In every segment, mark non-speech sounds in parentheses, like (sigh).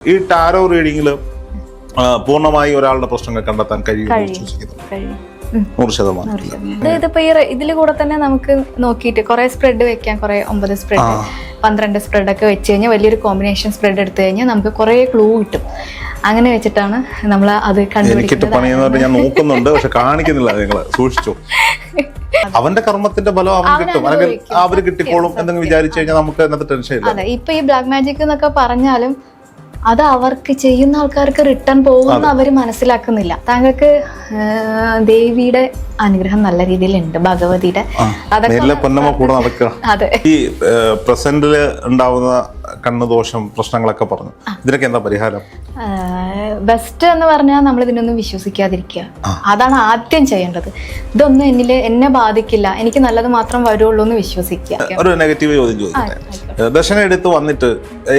ഈ ടാരോ റീഡിങ്ങിൽ പൂർണമായി ഒരാളുടെ പ്രശ്നങ്ങൾ കണ്ടെത്താൻ കഴിയുമെന്ന് വിശ്വസിക്കുന്നു. നൂറ് ശതമാനം. അതായത് ഇപ്പൊ ഈ ഇതിൽ കൂടെ തന്നെ നമുക്ക് നോക്കിയിട്ട് കുറെ സ്പ്രെഡ് വെക്കാം കുറെ ഒമ്പത് സ്പ്രെഡ് പന്ത്രണ്ട് സ്പ്രെഡ് ഒക്കെ വെച്ച് കഴിഞ്ഞാൽ വലിയൊരു കോമ്പിനേഷൻ സ്പ്രെഡ് എടുത്തു കഴിഞ്ഞാൽ നമുക്ക് കുറെ ക്ലൂ കിട്ടും. അങ്ങനെ വെച്ചിട്ടാണ് നമ്മൾ അത് കണ്ടുപിടിക്കുന്നത്. ഞാൻ നോക്കുന്നുണ്ട് പക്ഷെ കാണിക്കുന്നില്ല നിങ്ങൾ. സൂക്ഷിച്ചു. (laughs) അവന്റെ കർമ്മത്തിന്റെ ഫലം അവൻ കിട്ടും. അല്ലെങ്കിൽ അവർ കിട്ടിക്കോളും എന്തെങ്കിലും വിചാരിച്ചു കഴിഞ്ഞാൽ നമുക്ക് ടെൻഷൻ ഇല്ല. ഇപ്പൊ ഈ ബ്ലാക്ക് മാജിക് എന്നൊക്കെ പറഞ്ഞാലും അത് അവർക്ക് ചെയ്യുന്ന ആൾക്കാർക്ക് റിട്ടേൺ പോകുമെന്ന് അവർ മനസ്സിലാക്കുന്നില്ല. താങ്കൾക്ക് ദേവിയുടെ അനുഗ്രഹം നല്ല രീതിയിൽ ഉണ്ട് ഭഗവതിയുടെ അതൊക്കെ അതെ. ഈ പ്രസന്റിൽ ഉണ്ടാവുന്ന കണ്ണുദോഷം പ്രശ്നങ്ങളൊക്കെ പറഞ്ഞു. ഇതിനൊക്കെ എന്താ പരിഹാരം? ബെസ്റ്റ് എന്ന് പറഞ്ഞാൽ നമ്മൾ ഇതിനൊന്നും വിശ്വസിക്കാതിരിക്കുക. അതാണ് ആദ്യം ചെയ്യേണ്ടത്. ഇതൊന്നും എന്നിൽ എന്നെ ബാധിക്കില്ല. എനിക്ക് നല്ലത് മാത്രം വരുള്ളൂ എന്ന് വിശ്വസിക്കുക. ഒരു നെഗറ്റീവ് ചോദ്യം ചോദിക്കട്ടെ? ദശന എടുത്ത് വന്നിട്ട്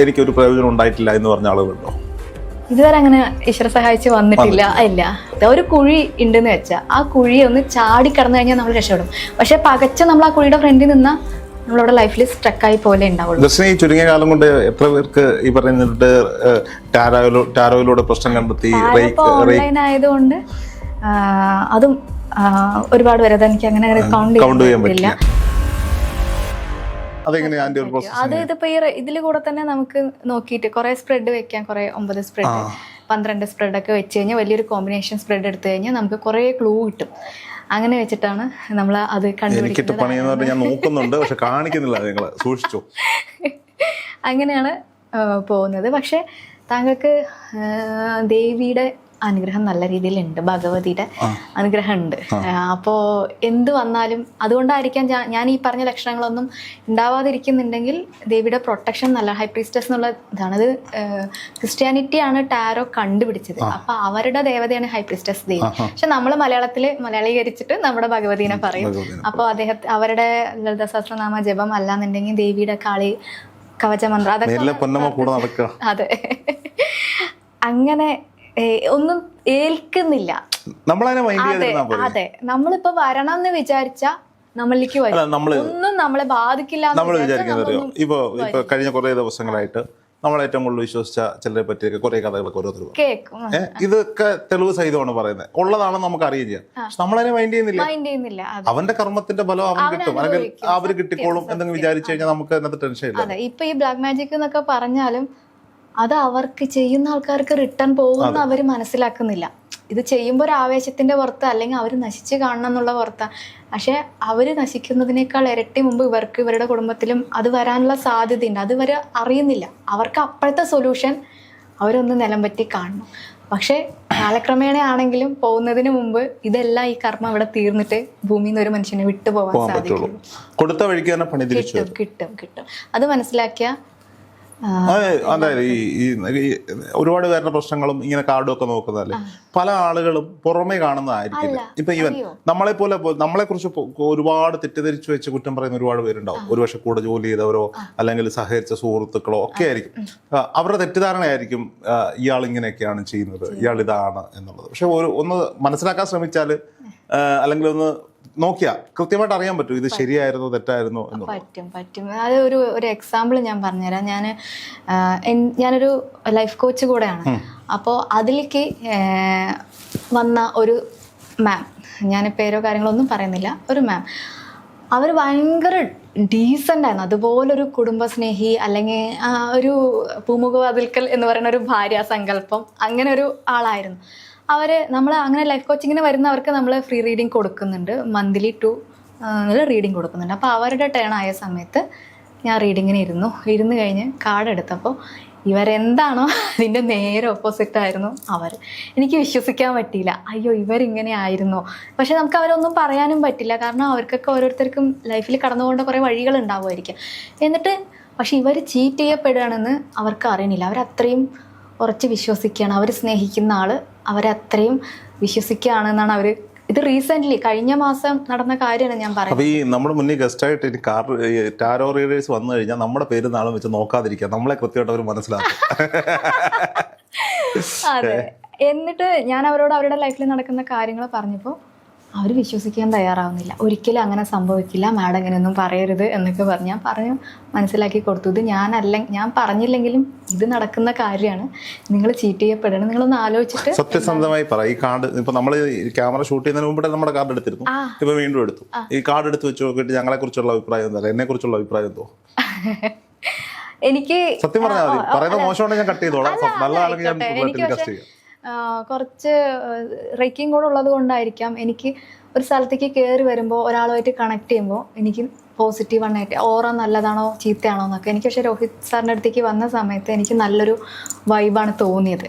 എനിക്ക് ഒരു പ്രയോജനം ഉണ്ടായിട്ടില്ല എന്ന് പറഞ്ഞ ആളുകളുണ്ടോ? ഇതുവരെ അങ്ങനെ ഈശ്വര സഹായിച്ച് വന്നിട്ടില്ല. ഇല്ല. ഒരു കുഴി ഉണ്ടെന്ന് വെച്ചാൽ ആ കുഴി ഒന്ന് ചാടി കടന്നു കഴിഞ്ഞാൽ നമ്മൾ രക്ഷപ്പെടും. പക്ഷെ പകച്ച നമ്മൾ ആ കുഴിയുടെ ഫ്രണ്ടിൽ നിന്നാൽ നമ്മളവിടെ ലൈഫിൽ സ്ട്രക്കായി പോലെ ഉണ്ടാവുള്ളൂ. ദർശന ഈ ചുരുങ്ങിയ കാലം കൊണ്ട് എത്ര പേർക്ക് ഈ പറഞ്ഞിട്ട് ടാരോയിലൂ ടാരോയിലൂടെ പ്രശ്നം കണ്ടെത്തി ഓൺലൈൻ ആയതുകൊണ്ട് അതും ഒരുപാട് പേര് അതെനിക്ക് അങ്ങനെ കൗണ്ട് കൗണ്ട് ചെയ്യാൻ പറ്റില്ല. അത് ഇതിപ്പോ ഈ ഇതിൽ കൂടെ തന്നെ നമുക്ക് നോക്കിയിട്ട് കുറെ സ്പ്രെഡ് വെക്കാം കുറെ ഒമ്പത് സ്പ്രെഡ് പന്ത്രണ്ട് സ്പ്രെഡ് ഒക്കെ വെച്ച് കഴിഞ്ഞാൽ വലിയൊരു കോമ്പിനേഷൻ സ്പ്രെഡ് എടുത്തു കഴിഞ്ഞാൽ നമുക്ക് കുറേ ക്ലൂ കിട്ടും. അങ്ങനെ വെച്ചിട്ടാണ് നമ്മൾ അത് കണ്ടുപിടിക്കുന്നത്. ഞാൻ നോക്കുന്നുണ്ട് പക്ഷെ കാണിക്കുന്നില്ല നിങ്ങൾ സൂക്ഷിച്ചു. (laughs) അങ്ങനെയാണ് പോകുന്നത്. പക്ഷെ താങ്കൾക്ക് ദേവിയുടെ അനുഗ്രഹം നല്ല രീതിയിലുണ്ട്. ഭഗവതിയുടെ അനുഗ്രഹം ഉണ്ട് അപ്പോൾ എന്ത് വന്നാലും അതുകൊണ്ടായിരിക്കാം ഞാൻ- ഈ പറഞ്ഞ ലക്ഷണങ്ങളൊന്നും ഉണ്ടാവാതിരിക്കുന്നുണ്ടെങ്കിൽ ദേവിയുടെ പ്രൊട്ടക്ഷൻ നല്ല ഹൈ പ്രീസ്റ്റസ് എന്നുള്ള ഇതാണ്. അത് ക്രിസ്ത്യാനിറ്റിയാണ് ടാരോ കണ്ടുപിടിച്ചത്. അപ്പൊ അവരുടെ ദേവതയാണ് ഹൈ പ്രീസ്റ്റസ് ദേവി. പക്ഷെ നമ്മൾ മലയാളത്തിൽ മലയാളീകരിച്ചിട്ട് നമ്മുടെ ഭഗവതിനെ പറയും. അപ്പോൾ അദ്ദേഹത്തെ അവരുടെ ലളിത സഹസ്രനാമ ജപം അല്ലാന്നുണ്ടെങ്കിൽ ദേവിയുടെ കാളി കവചമന്ത്രം അതൊക്കെ അതെ. അങ്ങനെ ഒന്നും ഏൽക്കുന്നില്ല. അതെ അതെ. നമ്മളിപ്പോ വരണം എന്ന് വിചാരിച്ച നമ്മളിലേക്ക് വരും. ഒന്നും നമ്മളെ ബാധിക്കില്ല നമ്മൾ വിചാരിച്ചാ ഇപ്പോ ഇപ്പൊ കഴിഞ്ഞ കുറെ ദിവസങ്ങളായിട്ട് നമ്മൾ ഏറ്റവും കൂടുതൽ വിശ്വസിച്ച ചിലരെ പറ്റിയൊക്കെ കുറെ കഥകളൊക്കെ ഓരോരുത്തർ പറയും. കേക്കും ഏ, ഇതൊക്കെ തെളിവ് സഹിതമാണ് പറയുന്നത്. ഉള്ളതാണെന്ന് നമുക്ക് അറിയുകയും ചെയ്യാം പക്ഷെ നമ്മളതിനെ മൈൻഡ് ചെയ്യുന്നില്ല. അവന്റെ കർമ്മത്തിന്റെ ഫലം അവൻ കിട്ടും. അല്ലെങ്കിൽ അവർ കിട്ടിക്കോളും എന്തെങ്കിലും വിചാരിച്ചു കഴിഞ്ഞാൽ നമുക്ക് അതിനകത്ത് ടെൻഷൻ ഇല്ല. ഇപ്പൊ ഈ ബ്ലാക്ക് മാജിക് എന്നൊക്കെ പറഞ്ഞാലും അത് അവർക്ക് ചെയ്യുന്ന ആൾക്കാർക്ക് റിട്ടേൺ പോകുമെന്ന് അവർ മനസ്സിലാക്കുന്നില്ല. ഇത് ചെയ്യുമ്പോൾ ഒരു ആവേശത്തിന്റെ പുറത്ത് അല്ലെങ്കിൽ അവർ നശിച്ച് കാണണം എന്നുള്ള പുറത്ത. പക്ഷെ അവർ നശിക്കുന്നതിനേക്കാൾ ഇരട്ടി മുമ്പ് ഇവർക്ക് ഇവരുടെ കുടുംബത്തിലും അത് വരാനുള്ള സാധ്യതയുണ്ട്. അത് ഇവർ അറിയുന്നില്ല. അവർക്ക് അപ്പോഴത്തെ സൊല്യൂഷൻ അവരൊന്ന് നിലം പറ്റി കാണണം. പക്ഷേ കാലക്രമേണ ആണെങ്കിലും പോകുന്നതിന് മുമ്പ് ഇതെല്ലാം ഈ കർമ്മം അവിടെ തീർന്നിട്ട് ഭൂമിയിൽ നിന്ന് ഒരു മനുഷ്യനെ വിട്ടുപോകാൻ സാധിക്കും കൊടുത്ത വഴിക്ക് തന്നെ പണി കിട്ടും കിട്ടും കിട്ടും. അത് മനസ്സിലാക്കിയ അതെ അതായത് ഈ ഒരുപാട് പേരുടെ പ്രശ്നങ്ങളും ഇങ്ങനെ കാർഡും ഒക്കെ നോക്കുന്നതല്ലേ പല ആളുകളും പുറമേ കാണുന്നതായിരിക്കില്ല. ഇപ്പൊ ഈവൻ നമ്മളെ പോലെ നമ്മളെ കുറിച്ച് ഒരുപാട് തെറ്റിദ്ധരിച്ചു വെച്ച് കുറ്റം പറയുന്ന ഒരുപാട് പേരുണ്ടാവും. ഒരുപക്ഷെ കൂടെ ജോലി ചെയ്തവരോ അല്ലെങ്കിൽ സഹകരിച്ച സുഹൃത്തുക്കളോ ഒക്കെ ആയിരിക്കും. അവരുടെ തെറ്റിദ്ധാരണയായിരിക്കും ഇയാൾ ഇങ്ങനെയൊക്കെയാണ് ചെയ്യുന്നത് ഇയാൾ ഇതാണ് എന്നുള്ളത്. പക്ഷെ ഒരു ഒന്ന് മനസ്സിലാക്കാൻ ശ്രമിച്ചാൽ അല്ലെങ്കിൽ ഒന്ന് നോക്കിയാ കൃത്യമായിട്ട് അറിയാൻ പറ്റും ഇത് ശരിയായിരുന്നോ തെറ്റായിരുന്നോ എന്ന് പറ്റും പറ്റും. അത് ഒരു ഒരു എക്സാമ്പിൾ ഞാൻ പറഞ്ഞുതരാം. ഞാൻ ഞാനൊരു ലൈഫ് കോച്ച് കൂടെയാണ്. അപ്പോൾ അതിലേക്ക് വന്ന ഒരു മാം ഞാൻ പേരോ കാര്യങ്ങളൊന്നും പറയുന്നില്ല. ഒരു മാം അവർ ഭയങ്കര ഡീസന്റ് ആയിരുന്നു. അതുപോലൊരു കുടുംബസ്നേഹി അല്ലെങ്കിൽ ഒരു പൂമുഖവാതിൽക്കൽ എന്ന് പറയുന്ന ഒരു ഭാര്യാസങ്കല്പം അങ്ങനെ ഒരു ആളായിരുന്നു. അവർ നമ്മൾ അങ്ങനെ ലൈഫ് കോച്ചിങ്ങിന് വരുന്നവർക്ക് നമ്മൾ ഫ്രീ റീഡിങ് കൊടുക്കുന്നുണ്ട്. മന്ത്ലി ടു റീഡിങ് കൊടുക്കുന്നുണ്ട്. അപ്പോൾ അവരുടെ ടേൺ ആയ സമയത്ത് ഞാൻ റീഡിങ്ങിന് ഇരുന്നു. ഇരുന്ന് കഴിഞ്ഞ് കാർഡ് എടുത്തപ്പോൾ ഇവരെന്താണോ (laughs) അതിന്റെ നേരെ ഓപ്പോസിറ്റ് ആയിരുന്നു അവർ എനിക്ക് വിശ്വസിക്കാൻ പറ്റിയില്ല. അയ്യോ ഇവരിങ്ങനെ ആയിരുന്നു. പക്ഷെ നമുക്ക് അവരൊന്നും പറയാനും പറ്റില്ല. കാരണം അവർക്കൊക്കെ ഓരോരുത്തർക്കും ലൈഫിൽ കടന്നുപോകേണ്ട കുറേ വഴികൾ ഉണ്ടാവുമായിരിക്കും. എന്നിട്ട് പക്ഷെ ഇവർ ചീറ്റ് ചെയ്യപ്പെടുകയാണെന്ന് അവർക്ക് അറിയണില്ല. അവരത്രയും ഉറച്ച് വിശ്വസിക്കുകയാണ്. അവർ സ്നേഹിക്കുന്ന ആൾ അവരത്രയും വിശ്വസിക്കുകയാണെന്നാണ് അവർ ഇത് റീസെന്റ്ലി കഴിഞ്ഞ മാസം നടന്ന കാര്യമാണ് ഞാൻ പറയുന്നത്. അപ്പൊ ഈ നമ്മുടെ മുന്നിൽ ഗസ്റ്റ് ആയിട്ട് കാർ ടാരോ റീഡേഴ്സ് വന്നു കഴിഞ്ഞാൽ നമ്മുടെ പേര് നാളും വെച്ച് നോക്കാതിരിക്കുക. നമ്മളെ കൃത്യമായിട്ട് അവർ മനസ്സിലാക്കും. (laughs) അതെ. എന്നിട്ട് ഞാൻ അവരോട് അവരുടെ ലൈഫിൽ നടക്കുന്ന കാര്യങ്ങൾ പറഞ്ഞപ്പോൾ അവർ വിശ്വസിക്കാൻ തയ്യാറാവുന്നില്ല. ഒരിക്കലും അങ്ങനെ സംഭവിക്കില്ല. മാഡം ഇങ്ങനെയൊന്നും പറയരുത് എന്നൊക്കെ പറഞ്ഞ് ഞാൻ പറഞ്ഞു മനസ്സിലാക്കി കൊടുത്തു. ഇത് ഞാനല്ല ഞാൻ പറഞ്ഞില്ലെങ്കിലും ഇത് നടക്കുന്ന കാര്യമാണ്. നിങ്ങൾ ചീറ്റ് ചെയ്യപ്പെടണം. നിങ്ങളൊന്ന് ആലോചിച്ചിട്ട് സത്യസന്ധമായി പറ. ഈ കാർഡ് ഇപ്പൊ നമ്മൾ ക്യാമറ ഷൂട്ട് ചെയ്യുന്നതിന് മുമ്പേ നമ്മുടെ കാർഡ് എടുത്തിരുന്നു. ഇപ്പൊ വീണ്ടും എടുത്തു. ഈ കാർഡ് എടുത്ത് വെച്ച് നോക്കിയിട്ട് ഞങ്ങളെ കുറിച്ചുള്ള അഭിപ്രായം എന്താ? എന്നെ കുറിച്ചുള്ള അഭിപ്രായം എന്തോ? എനിക്ക് സത്യം പറഞ്ഞാൽ മതി. പറയുന്നത് മോശമാണെങ്കിൽ ഞാൻ കട്ട് ചെയ്തോളാം. നല്ലതാണെങ്കിൽ ഞാൻ. എനിക്ക് ചെയ്യാം. കുറച്ച് റേക്കിംഗ് കൂടെ ഉള്ളത് കൊണ്ടായിരിക്കാം എനിക്ക് ഒരു സ്ഥലത്തേക്ക് കയറി വരുമ്പോൾ ഒരാളുമായിട്ട് കണക്ട് ചെയ്യുമ്പോൾ എനിക്ക് പോസിറ്റീവ് ആയിട്ട് ഓറ നല്ലതാണോ ചീത്തയാണോ എന്നൊക്കെ. എനിക്ക് പക്ഷേ രോഹിത് സാറിന്റെ അടുത്തേക്ക് വന്ന സമയത്ത് എനിക്ക് നല്ലൊരു വൈബാണ് തോന്നിയത്.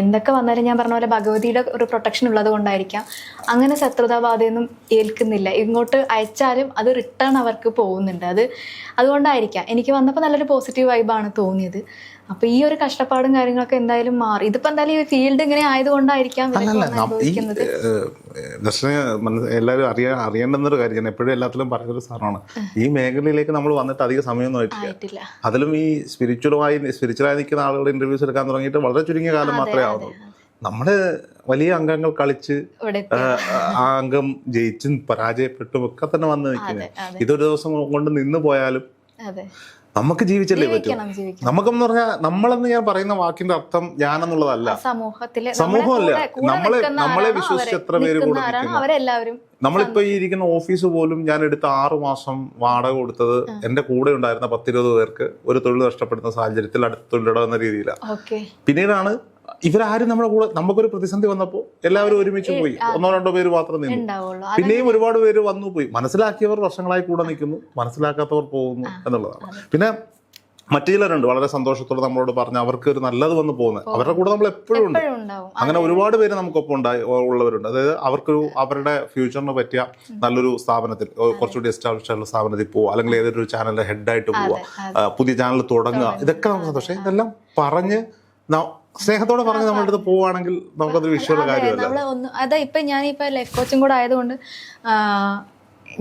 എന്തൊക്കെ വന്നാലും ഞാൻ പറഞ്ഞ പോലെ ഭഗവതിയുടെ ഒരു പ്രൊട്ടക്ഷൻ ഉള്ളത് കൊണ്ടായിരിക്കാം. അങ്ങനെ ശത്രുതാബാധയൊന്നും ഏൽക്കുന്നില്ല. ഇങ്ങോട്ട് അയച്ചാലും അത് റിട്ടേൺ അവർക്ക് പോകുന്നുണ്ട്. അത് അതുകൊണ്ടായിരിക്കാം. എനിക്ക് വന്നപ്പോൾ നല്ലൊരു പോസിറ്റീവ് വൈബാണ് തോന്നിയത്. അപ്പൊ ഈ ഒരു കഷ്ടപ്പാടും കാര്യങ്ങളൊക്കെ എന്തായാലും മാറി. ഇതിപ്പോ എന്തായാലും ഈ ഫീൽഡ് ഇങ്ങനെ ആയതുകൊണ്ടായിരിക്കാം എല്ലാവരും അറിയാ അറിയേണ്ടുന്നൊരു കാര്യം എപ്പോഴും എല്ലാത്തിലും പറയുന്നൊരു സാധനമാണ് ഈ മേഖലയിലേക്ക് നമ്മൾ വന്നിട്ട് അധിക സമയമൊന്നും ആയിട്ടില്ല. അതിലും ഈ സ്പിരിച്വലുമായി സ്പിരിച്വലായി നിൽക്കുന്ന ആളുകളുടെ ഇന്റർവ്യൂസ് എടുക്കാൻ തുടങ്ങിയിട്ട് വളരെ ചുരുങ്ങിയ കാലം മാത്രമേ ആവുന്നുള്ളൂ നമ്മൾ വലിയ അംഗങ്ങൾ കളിച്ച് ആ, അംഗം ജയിച്ചും പരാജയപ്പെട്ടും ഒക്കെ തന്നെ വന്ന് നിൽക്കുന്നത് ഇതൊരു ദിവസം കൊണ്ട് നിന്ന് പോയാലും നമുക്ക് ജീവിച്ചല്ലേ പറ്റൂ. നമുക്കെന്ന് പറഞ്ഞാൽ നമ്മളെന്ന് ഞാൻ പറയുന്ന വാക്കിന്റെ അർത്ഥം ഞാനെന്നുള്ളതല്ല. സമൂഹത്തിൽ സമൂഹമല്ല. നമ്മളെ നമ്മളെ- വിശ്വസിച്ച് എത്ര പേര് കൂടെ? അവരെല്ലാവരും നമ്മളിപ്പോ ഈ ഇരിക്കുന്ന ഓഫീസ് പോലും ഞാൻ എടുത്ത ആറു മാസം വാടക കൊടുത്തത് എന്റെ കൂടെ ഉണ്ടായിരുന്ന പത്തിരുപത് പേർക്ക് ഒരു തൊഴിൽ നഷ്ടപ്പെടുന്ന സാഹചര്യത്തിൽ അടുത്ത തൊഴിലിടം എന്ന രീതിയിലാണ് പിന്നീടാണ് ഇവരാരും നമ്മുടെ കൂടെ നമുക്കൊരു പ്രതിസന്ധി വന്നപ്പോൾ എല്ലാവരും ഒരുമിച്ച് പോയി. ഒന്നോ രണ്ടോ പേര് മാത്രം നിന്നു. പിന്നെയും ഒരുപാട് പേര് വന്നു പോയി. മനസ്സിലാക്കിയവർ വർഷങ്ങളായി കൂടെ നിൽക്കുന്നു. മനസ്സിലാക്കാത്തവർ പോകുന്നു എന്നുള്ളതാണ്. പിന്നെ മറ്റു ചിലരുണ്ട് വളരെ സന്തോഷത്തോടെ നമ്മളോട് പറഞ്ഞ് അവർക്ക് ഒരു നല്ലത് വന്ന് പോകുന്നത്. അവരുടെ കൂടെ നമ്മൾ എപ്പോഴും ഉണ്ട്. അങ്ങനെ ഒരുപാട് പേര് നമുക്കൊപ്പം ഉണ്ടായി ഉള്ളവരുണ്ട്. അതായത് അവർക്കൊരു അവരുടെ ഫ്യൂച്ചറിന് പറ്റിയ നല്ലൊരു സ്ഥാപനത്തിൽ കുറച്ചുകൂടി എസ്റ്റാബ്ലിഷ് ആയിട്ടുള്ള സ്ഥാപനത്തിൽ പോവുക. അല്ലെങ്കിൽ ഏതൊരു ചാനലിന്റെ ഹെഡായിട്ട് പോവുക. പുതിയ ചാനൽ തുടങ്ങുക. ഇതൊക്കെ നമുക്ക് സന്തോഷം. ഇതെല്ലാം പറഞ്ഞ് സ്നേഹത്തോടെ പറഞ്ഞ് നമ്മുടെ പോവാണെങ്കിൽ നമുക്കൊരു നമുക്കതൊരു വിഷയമുള്ള കാര്യമല്ല. നമ്മൾ ഒന്ന് അതാ ഇപ്പൊ ഞാനിപ്പോ ലൈഫ് കോച്ചും കൂടെ ആയതുകൊണ്ട്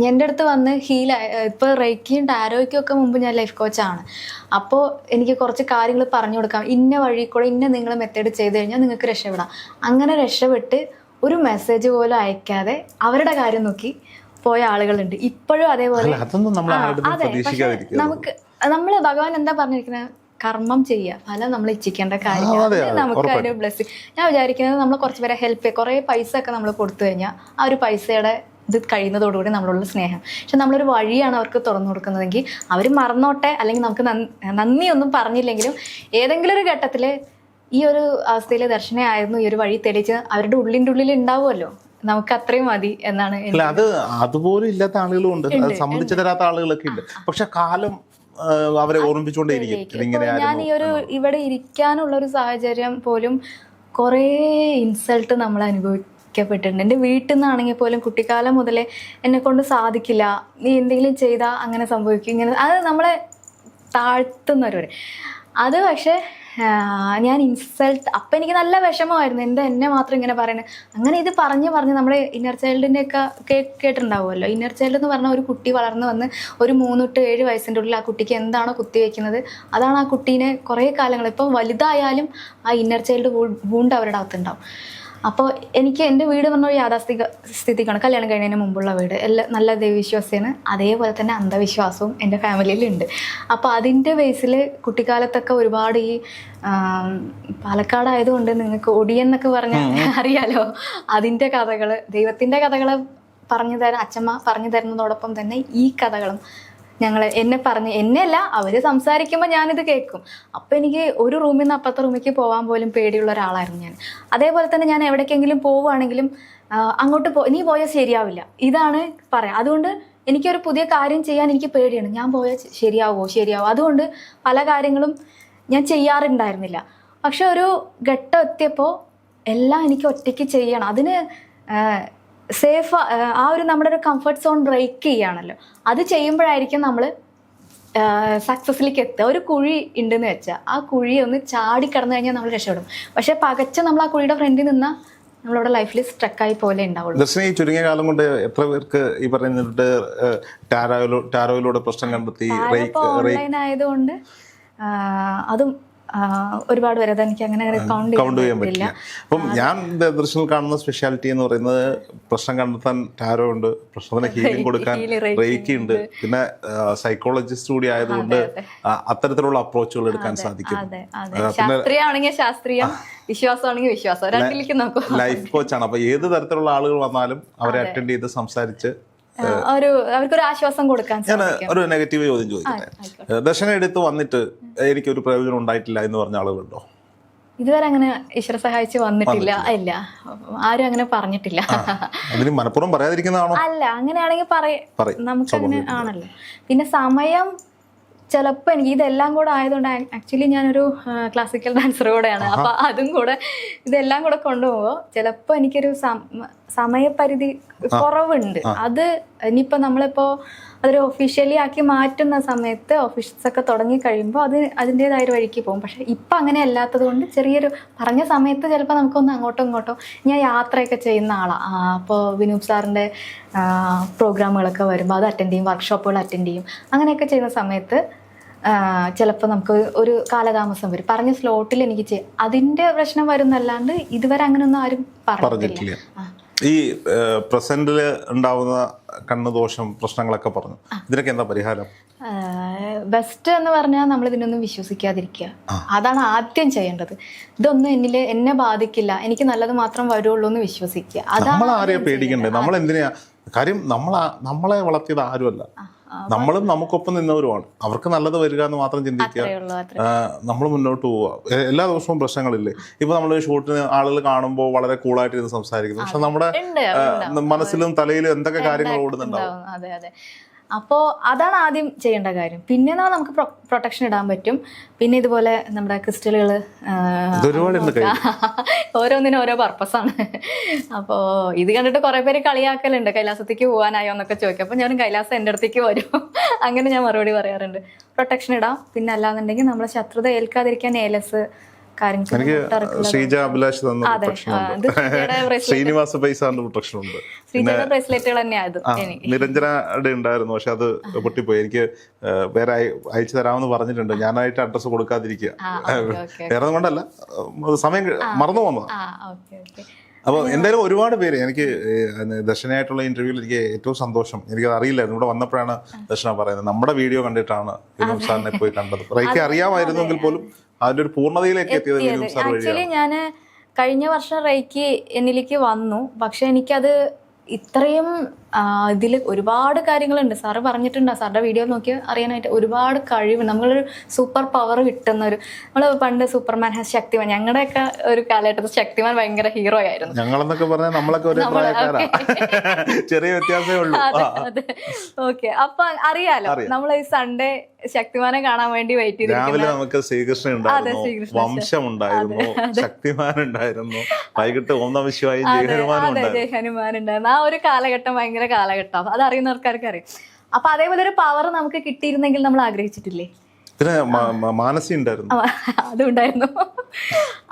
എന്റെ അടുത്ത് വന്ന് ഹീൽ ഇപ്പൊ റേക്കിയും ടാരോയ്ക്കും ഒക്കെ മുമ്പ് ഞാൻ ലൈഫ് കോച്ചാണ് അപ്പോൾ എനിക്ക് കുറച്ച് കാര്യങ്ങൾ പറഞ്ഞു കൊടുക്കാം. ഇന്ന വഴി കൂടെ ഇന്ന നിങ്ങൾ മെത്തേഡ് ചെയ്ത് കഴിഞ്ഞാൽ നിങ്ങൾക്ക് രക്ഷപ്പെടാം. അങ്ങനെ രക്ഷപ്പെട്ട് ഒരു മെസ്സേജ് പോലും അയക്കാതെ അവരുടെ കാര്യം നോക്കി പോയ ആളുകളുണ്ട്. ഇപ്പോഴും അതേപോലെ അതെ പക്ഷെ നമുക്ക് നമ്മൾ ഭഗവാൻ എന്താ പറഞ്ഞിരിക്കുന്നത് കർമ്മം ചെയ്യുക. ഫലം നമ്മൾ ഇച്ഛിക്കേണ്ട കാര്യം. നമുക്ക് അതിന് ബ്ലെസ്സിങ് ഞാൻ വിചാരിക്കുന്നത് നമ്മൾ കുറച്ച് പേരെ ഹെൽപ്പ് ചെയ്യുക കുറേ പൈസ ഒക്കെ നമ്മൾ കൊടുത്തു കഴിഞ്ഞാൽ ആ ഒരു പൈസയുടെ ഇത് കഴിയുന്നതോടുകൂടി നമ്മളുള്ള സ്നേഹം. പക്ഷെ നമ്മളൊരു വഴിയാണ് അവർക്ക് തുറന്നു കൊടുക്കുന്നതെങ്കിൽ അവർ മറന്നോട്ടെ അല്ലെങ്കിൽ നമുക്ക് നന്ദി- നന്ദിയൊന്നും പറഞ്ഞില്ലെങ്കിലും ഏതെങ്കിലും ഒരു ഘട്ടത്തിൽ ഈ ഒരു അവസ്ഥയിൽ ദർശനമായിരുന്നു ഈ ഒരു വഴി തെളിച്ച് അവരുടെ ഉള്ളിന്റെ ഉള്ളിൽ ഉണ്ടാവുമല്ലോ നമുക്ക് അത്രയും മതി എന്നാണ് അല്ല അത് അതുപോലും ഇല്ലാത്ത ആളുകളും ഉണ്ട്. അത് സമ്മതിച്ചു തരാത്ത ആളുകളൊക്കെ ഉണ്ട്. പക്ഷെ കാലം അവരെ ഓർമ്മിപ്പിച്ചുകൊണ്ടേയിരിക്കും ഞാൻ ഈ ഒരു ഇവിടെ ഇരിക്കാനുള്ള ഒരു സാഹചര്യം പോലും കുറേ ഇൻസൾട്ട് നമ്മൾ അനുഭവിക്കപ്പെട്ടിട്ടുണ്ട്. എന്റെ വീട്ടിൽ നിന്നാണെങ്കിൽ പോലും കുട്ടിക്കാലം മുതലേ എന്നെ കൊണ്ട് സാധിക്കില്ല. നീ എന്തെങ്കിലും ചെയ്താൽ അങ്ങനെ സംഭവിക്കും. ഇങ്ങനെ അത് നമ്മളെ താഴ്ത്തുന്നവരവരെ അത് പക്ഷേ ഞാൻ ഇൻസൾട്ട് അപ്പം എനിക്ക് നല്ല വിഷമമായിരുന്നു. എന്താ എന്നെ മാത്രം ഇങ്ങനെ പറയുന്നത് അങ്ങനെ ഇത് പറഞ്ഞ് പറഞ്ഞ് നമ്മുടെ ഇന്നർ ചൈൽഡിന്റെ ഒക്കെ കേ കേട്ടിട്ടുണ്ടാവുമല്ലോ? ഇന്നർ ചൈൽഡ് എന്ന് പറഞ്ഞാൽ ഒരു കുട്ടി വളർന്നു വന്ന് ഒരു മൂന്ന് തൊട്ട് ഏഴ് വയസ്സിന്റെ ഉള്ളിൽ ആ കുട്ടിക്ക് എന്താണോ കുത്തിവെക്കുന്നത് അതാണ് ആ കുട്ടീനെ കുറേ കാലങ്ങൾ ഇപ്പം വലുതായാലും ആ ഇന്നർ ചൈൽഡ് വൂണ്ട് അവരുടെ അകത്തുണ്ടാവും. അപ്പോൾ എനിക്ക് എന്റെ വീട് പറഞ്ഞ ഒരു യാഥാസ്ഥിക സ്ഥിതിക്കാണ്. കല്യാണം കഴിഞ്ഞതിന് മുമ്പുള്ള വീട്. എല്ലാം നല്ല ദൈവവിശ്വാസിയാണ് അതേപോലെ തന്നെ അന്ധവിശ്വാസവും എന്റെ ഫാമിലിയിലുണ്ട് അപ്പോൾ അതിന്റെ ബേസിൽ കുട്ടിക്കാലത്തൊക്കെ ഒരുപാട് ഈ പാലക്കാടായതുകൊണ്ട് നിങ്ങൾക്ക് ഒടിയെന്നൊക്കെ പറഞ്ഞാൽ അറിയാലോ? അതിന്റെ കഥകൾ ദൈവത്തിന്റെ കഥകൾ പറഞ്ഞു തരാൻ അച്ഛമ്മ പറഞ്ഞു തരുന്നതോടൊപ്പം തന്നെ ഈ കഥകളും ഞങ്ങൾ എന്നെ പറഞ്ഞ് എന്നെയല്ല അവർ സംസാരിക്കുമ്പോൾ ഞാനിത് കേൾക്കും. അപ്പം എനിക്ക് ഒരു റൂമിൽ നിന്ന് അപ്പുറത്തെ റൂമിലേക്ക് പോകാൻ പോലും പേടിയുള്ള ഒരാളായിരുന്നു ഞാൻ. അതേപോലെ തന്നെ ഞാൻ എവിടേക്കെങ്കിലും പോവുകയാണെങ്കിലും അങ്ങോട്ട് പോ നീ പോയാൽ ശരിയാവില്ല. ഇതാണ് പറയാം. അതുകൊണ്ട് എനിക്കൊരു പുതിയ കാര്യം ചെയ്യാൻ എനിക്ക് പേടിയാണ്. ഞാൻ പോയാൽ ശരിയാവോ ശരിയാവോ? അതുകൊണ്ട് പല കാര്യങ്ങളും ഞാൻ ചെയ്യാറുണ്ടായിരുന്നില്ല. പക്ഷെ ഒരു ഘട്ടം എത്തിയപ്പോൾ എല്ലാം എനിക്ക് ഒറ്റയ്ക്ക് ചെയ്യണം. അതിന് സേഫ് ആ ഒരു നമ്മുടെ ഒരു കംഫർട്ട് സോൺ ബ്രേക്ക് ചെയ്യുകയാണല്ലോ. അത് ചെയ്യുമ്പോഴായിരിക്കും നമ്മൾ സക്സസ്സിലേക്ക് എത്തുക. ഒരു കുഴി ഉണ്ടെന്ന് വെച്ചാൽ ആ കുഴി ഒന്ന് ചാടി കടന്നു കഴിഞ്ഞാൽ നമ്മൾ രക്ഷപ്പെടും. പക്ഷെ പകച്ച നമ്മൾ ആ കുഴിയുടെ ഫ്രണ്ടിൽ നിന്നാൽ നമ്മളവിടെ ലൈഫിൽ സ്ട്രക്കായി പോലെ ഉണ്ടാവുള്ളൂ. ദർശന ഈ ചുരുങ്ങിയ കാലം കൊണ്ട് എത്ര പേർക്ക് ഈ പറഞ്ഞിട്ട് ടാരോയിലൂ ടാരോയിലൂടെ പ്രശ്നം കണ്ടെത്തി ഓൺലൈൻ ആയതുകൊണ്ട് അതും ഒരുപാട് പേര് അതെനിക്ക് അങ്ങനെ കൗണ്ട് കൗണ്ട് ചെയ്യാൻ പറ്റില്ല. അപ്പം ഞാൻ ദർശനിൽ കാണുന്ന സ്പെഷ്യാലിറ്റി എന്ന് പറയുന്നത് പ്രശ്നം കണ്ടെത്താൻ ടാരോ ഉണ്ട് പ്രശ്നത്തിന് ഹീലിംഗ് കൊടുക്കാൻ റേക്കി ഉണ്ട്. പിന്നെ സൈക്കോളജിസ്റ്റ് കൂടി ആയതുകൊണ്ട് അത്തരത്തിലുള്ള അപ്രോച്ചുകൾ എടുക്കാൻ സാധിക്കും. ശാസ്ത്രീയമാണെങ്കിൽ ശാസ്ത്രീയം വിശ്വാസമാണെങ്കിൽ വിശ്വാസം. ലൈഫ് കോച്ചാണ് അപ്പൊ ഏത് തരത്തിലുള്ള ആളുകൾ വന്നാലും അവരെ അറ്റൻഡ് ചെയ്ത് സംസാരിച്ച് ഒരു അവർക്കൊരു ആശ്വാസം കൊടുക്കാൻ ഞാൻ ഒരു നെഗറ്റീവ് ചോദ്യം ചോദിക്കുന്നത് ദർശനം എടുത്ത് വന്നിട്ട് എനിക്കൊരു പ്രയോജനം ഉണ്ടായിട്ടില്ല എന്ന് പറഞ്ഞ ആളുകളുണ്ടോ? ഇതുവരെ അങ്ങനെ ഈശ്വര സഹായിച്ച് വന്നിട്ടില്ല. ഇല്ല. ആരും അങ്ങനെ പറഞ്ഞിട്ടില്ല. അതിന് മനഃപൂർവം പറയാതിരിക്കുന്നതാണോ? അല്ല അങ്ങനെയാണെങ്കിൽ പറയും. നമുക്ക് അങ്ങനെ ആണല്ലോ. പിന്നെ സമയം ചിലപ്പോൾ എനിക്ക് ഇതെല്ലാം കൂടെ ആയതുകൊണ്ട് ആക്ച്വലി ഞാനൊരു ക്ലാസിക്കൽ ഡാൻസർ കൂടെയാണ്. അപ്പോൾ അതും കൂടെ ഇതെല്ലാം കൂടെ കൊണ്ടുപോകുമ്പോൾ ചിലപ്പോൾ എനിക്കൊരു സമയപരിധി കുറവുണ്ട്. അത് ഇനിയിപ്പോൾ നമ്മളിപ്പോൾ അതൊരു ഒഫീഷ്യലി ആക്കി മാറ്റുന്ന സമയത്ത് ഓഫീസസ് ഒക്കെ തുടങ്ങി കഴിയുമ്പോൾ അത് അതിന്റെതായ ഒരു വഴിക്ക് പോകും. പക്ഷേ ഇപ്പം അങ്ങനെ അല്ലാത്തത് കൊണ്ട് ചെറിയൊരു പറഞ്ഞ സമയത്ത് ചിലപ്പോൾ നമുക്കൊന്ന് അങ്ങോട്ടും ഇങ്ങോട്ടോ ഞാൻ യാത്രയൊക്കെ ചെയ്യുന്ന ആളാണ് അപ്പോൾ വിനൂപ് സാറിന്റെ പ്രോഗ്രാമുകളൊക്കെ വരുമ്പോൾ അത് അറ്റൻഡ് ചെയ്യും വർക്ക്ഷോപ്പുകൾ അറ്റൻഡ് ചെയ്യും. അങ്ങനെയൊക്കെ ചെയ്യുന്ന സമയത്ത് ചിലപ്പോൾ നമുക്ക് ഒരു കാലതാമസം വരും. പറഞ്ഞ സ്ലോട്ടിൽ എനിക്ക് ചെയ്യാം അതിന്റെ പ്രശ്നം വരുന്നല്ലാണ്ട് ഇതുവരെ അങ്ങനെയൊന്നും ആരും പറഞ്ഞിട്ടില്ല. ഈ പ്രസന്റിൽ ഉണ്ടാവുന്ന കണ്ണു ദോഷം പ്രശ്നങ്ങളൊക്കെ പറഞ്ഞു. ഇതിനൊക്കെ എന്താ പരിഹാരം? ബെസ്റ്റ് എന്ന് പറഞ്ഞാൽ നമ്മൾ ഇതിനൊന്നും വിശ്വസിക്കാതിരിക്കുക അതാണ് ആദ്യം ചെയ്യേണ്ടത്. ഇതൊന്നും എന്നിൽ എന്നെ ബാധിക്കില്ല. എനിക്ക് നല്ലത് മാത്രം വരുള്ളൂ എന്ന് വിശ്വസിക്കുക. അതാണ് പേടിക്കണ്ടേ? നമ്മൾ എന്തിനാ കാര്യം നമ്മളെ വളർത്തിയത് ആരുമല്ല. നമ്മളും നമുക്കൊപ്പം നിന്നവരുമാണ്. അവർക്ക് നല്ലത് വരിക എന്ന് മാത്രം ചിന്തിക്കുക. നമ്മൾ മുന്നോട്ട് പോവുക. എല്ലാ ദിവസവും പ്രശ്നങ്ങളില്ലേ? ഇപ്പൊ നമ്മൾ ഷൂട്ടിന് ആളുകൾ കാണുമ്പോൾ വളരെ കൂളായിട്ട് ഇരുന്ന് സംസാരിക്കുന്നു. പക്ഷെ നമ്മുടെ മനസ്സിലും തലയിലും എന്തൊക്കെ കാര്യങ്ങൾ ഓടുന്നുണ്ടാവും? അതെ അതെ. അപ്പോൾ അതാണ് ആദ്യം ചെയ്യേണ്ട കാര്യം. പിന്നെ നമുക്ക് പ്രൊട്ടക്ഷൻ ഇടാൻ പറ്റും. പിന്നെ ഇതുപോലെ നമ്മുടെ ക്രിസ്റ്റലുകൾ (laughs) ഓരോന്നിനും ഓരോ പർപ്പസാണ് അപ്പോൾ ഇത് കണ്ടിട്ട് കുറേ പേര് കളിയാക്കലുണ്ട്. കൈലാസത്തേക്ക് പോകാനായോ എന്നൊക്കെ ചോദിക്കും. അപ്പോൾ ഞാൻ കൈലാസം എന്റെ അടുത്തേക്ക് വരും. (laughs) അങ്ങനെ ഞാൻ മറുപടി പറയാറുണ്ട്. പ്രൊട്ടക്ഷൻ ഇടാം. പിന്നെ അല്ലാന്നുണ്ടെങ്കിൽ നമ്മളെ ശത്രുത ഏൽക്കാതിരിക്കാൻ ഏലസ് എനിക്ക് ശ്രീജ അഭിലാഷ് തന്ന (laughs) ശ്രീനിവാസ പൈസാന്റെ പ്രൊട്ടക്ഷൻ ഉണ്ട് നിരഞ്ജനയുടെ ഉണ്ടായിരുന്നു പക്ഷെ അത് പൊട്ടിപ്പോയി. എനിക്ക് വേറെ അയ- അയച്ചു തരാമെന്ന് പറഞ്ഞിട്ടുണ്ട്. ഞാനായിട്ട് അഡ്രസ്സ് കൊടുക്കാതിരിക്കുക. വേറെ കൊണ്ടല്ല. സമയം മറന്നു പോന്നു അപ്പോൾ എന്തായാലും ഒരുപാട് പേര് എനിക്ക് ദർശനയായിട്ടുള്ള ഇന്റർവ്യൂവിൽ എനിക്ക് ഏറ്റവും സന്തോഷം. എനിക്കത് അറിയില്ലായിരുന്നു. ഇവിടെ വന്നപ്പോഴാണ് ദർശന പറയുന്നത്. നമ്മുടെ വീഡിയോ കണ്ടിട്ടാണ് വിനോദ് സാറിനെ പോയി കണ്ടത്. റൈക്ക് അറിയാമായിരുന്നെങ്കിൽ പോലും അതിന്റെ ഒരു പൂർണതയിലേക്ക് എത്തിയത് ആക്ച്വലി ഞാൻ കഴിഞ്ഞ വർഷം റേക്ക് എന്നിലേക്ക് വന്നു. പക്ഷെ എനിക്കത് ഇത്രയും ഇതിൽ ഒരുപാട് കാര്യങ്ങളുണ്ട്. സാറ് പറഞ്ഞിട്ടുണ്ട്? സാറിന്റെ വീഡിയോ നോക്കി അറിയാനായിട്ട് ഒരുപാട് കഴിവ് നമ്മളൊരു സൂപ്പർ പവർ കിട്ടുന്ന ഒരു നമ്മൾ പണ്ട് സൂപ്പർമാൻ ഹാസ് ശക്തിമാൻ ഞങ്ങളുടെയൊക്കെ ഒരു കാലഘട്ടത്തിൽ ശക്തിമാൻ ഭയങ്കര ഹീറോ ആയിരുന്നു. ഞങ്ങളെന്നൊക്കെ പറഞ്ഞാൽ നമ്മളൊക്കെ ഒരു ചെറിയ വ്യത്യാസമേ ഉള്ളൂ. ഓക്കെ. അപ്പൊ അറിയാലോ നമ്മൾ ഈ സൺഡേ ശക്തിമാനെ കാണാൻ വേണ്ടി വെയിറ്റ് ചെയ്തു രാവിലെ നമുക്ക് ശ്രീകൃഷ്ണൻ ഉണ്ടായിരുന്നു. വംശം ഉണ്ടായിരുന്നു. ശക്തിമാൻ ഉണ്ടായിരുന്നു. വൈകിട്ട് ഓം നമ ശിവായും ജയഹനുമാനും ഉണ്ടായിരുന്നു. ജയ് ഹനുമാൻ ഉണ്ടായിരുന്നു. ആ ഒരു കാലഘട്ടം ഭയങ്കര കാലഘട്ടം. അത് അറിയുന്ന ആൾക്കാർക്ക് അറിയാം. അപ്പൊ അതേപോലെ ഒരു പവർ നമുക്ക് കിട്ടിയിരുന്നെങ്കിൽ നമ്മൾ ആഗ്രഹിച്ചിട്ടില്ലേ? പിന്നെ മാനസി ഉണ്ടായിരുന്നു. അതുണ്ടായിരുന്നു.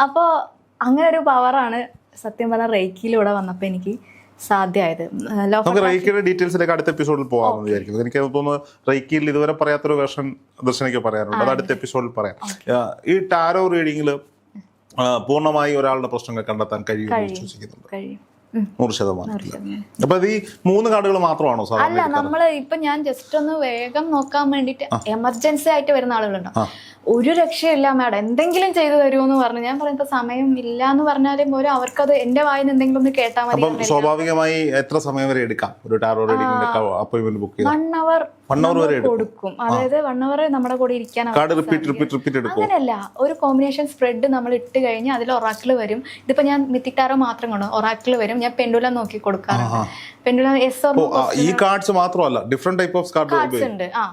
അപ്പോ അങ്ങനെ ഒരു പവറാണ് സത്യം പറഞ്ഞ റേക്കിയിലൂടെ വന്നപ്പോ എനിക്ക് സാധ്യമായത്. നമുക്ക് റൈക്കിയുടെ ഡീറ്റെയിൽസിലേക്ക് അടുത്ത എപ്പിസോഡിൽ പോകാമെന്ന് വിചാരിക്കുന്നു. എനിക്ക് തോന്നുന്നു റൈക്കിയിൽ ഇതുവരെ പറയാത്തൊരു വേർഷൻ ദർശനയ്ക്ക് അത് അടുത്ത എപ്പിസോഡിൽ പറയാം. ഈ ടാരോ റീഡിങ്ങിൽ പൂർണമായി ഒരാളുടെ പ്രശ്നങ്ങൾ കണ്ടെത്താൻ കഴിയുമെന്ന് വിശ്വസിക്കുന്നുണ്ട്. നൂറ് ശതമാനം. അപ്പൊ അത് ഈ മൂന്ന് കാർഡുകൾ മാത്രമാണോ അല്ല നമ്മൾ നമ്മൾ ഇപ്പൊ ഞാൻ ജസ്റ്റ് ഒന്ന് വേഗം നോക്കാൻ വേണ്ടിട്ട് എമർജൻസി ആയിട്ട് വരുന്ന ആളുകളുണ്ടോ. ഒരു രക്ഷയില്ല മാഡം എന്തെങ്കിലും ചെയ്തു തരുമോ എന്ന് പറഞ്ഞു. ഞാൻ പറയുമ്പോ സമയം ഇല്ല എന്ന് പറഞ്ഞാലും പോലും അവർക്കത് എന്റെ വായിന്ന് എന്തെങ്കിലും ഒന്ന് കേട്ടാൽ മതി സ്വാഭാവികമായി എത്ര സമയം വരെ എടുക്കാം? ഒരു റീഡിങ്ങിന്റെ അപ്പോയിന്റ്മെന്റ് ബുക്ക് ചെയ്ത് വൺ അവർ വൺ അവർ വരെ. കൊടുക്കും. അതായത് വൺ അവർ നമ്മുടെ കൂടെ ഇരിക്കാൻ കാർഡ് റിപ്പീറ്റ് റിപ്പീറ്റ് റിപ്പീറ്റ് എടുക്കും അങ്ങനെയല്ല. ഒരു കോമ്പിനേഷൻ സ്പ്രെഡ് നമ്മൾ ഇട്ട് കഴിഞ്ഞാൽ അതിൽ ഒറാക്കിൾ വരും. ഇതിപ്പോ ഞാൻ മിത്തിക്ടാറോ മാത്രം കൊണ്ട് ഒറാക്കിൾ വരും. ഞാൻ പെൻഡുലം നോക്കി കൊടുക്കാറുണ്ട്. പെൻഡുല എസ് ഓർ ഈ കാർഡ്സ് മാത്രമല്ല different type of card cards ഉണ്ട്. ആ.